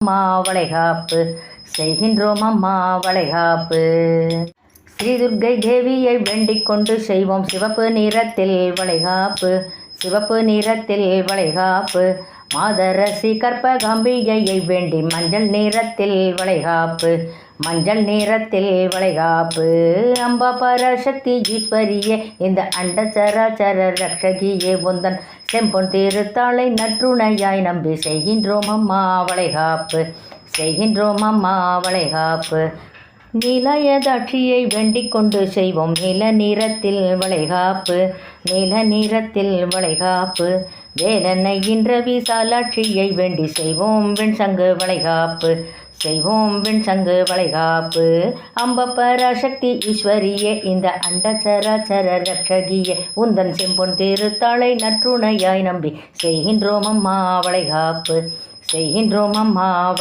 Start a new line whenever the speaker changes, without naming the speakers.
அம்மா வளைகாப்பு. செய்கின்றோம் அம்மா வளைகாப்பு. ஸ்ரீ துர்க்கை தேவியை வேண்டிக் கொண்டு செய்வோம் சிவப்பு நிறத்தில் வளைகாப்பு. சிவப்பு நிறத்தில் வளைகாப்பு. மாதரசி கற்பகாம்பிகையை வேண்டி மஞ்சள் நிறத்தில் வளைகாப்பு மஞ்சள் நிறத்தில் வளைகாப்பு. அம்பா பராசக்தி ஈஸ்வரியே இந்த அண்ட சராச்சர ரக்ஷகியே உந்தன் செம்பொன் திருத்தாளை நற்றுணையாய் நம்பி செய்கின்றோம் அம்மா வளைகாப்பு. செய்கின்றோம் அம்மா வளைகாப்பு. நிலையதாட்சியை வேண்டிக் கொண்டு செய்வோம். நில நிறத்தில் வளைகாப்பு நில நிறத்தில் வளைகாப்பு வேலனை இன்ற விசாலாட்சியை வேண்டி செய்வோம். வெண் சங்கு வளைகாப்பு செய்வோம். வெண் சங்கு வளைகாப்பு. அம்ப பராசக்தி ஈஸ்வரியே இந்த அண்ட சராச்சர ரட்சகியே உந்தன் செம்பொன் திருத்தாளை நற்றுணையாய் நம்பி செய்கின்றோம் அம்மா வளைகாப்பு. செய்கின்றோம் அம்மா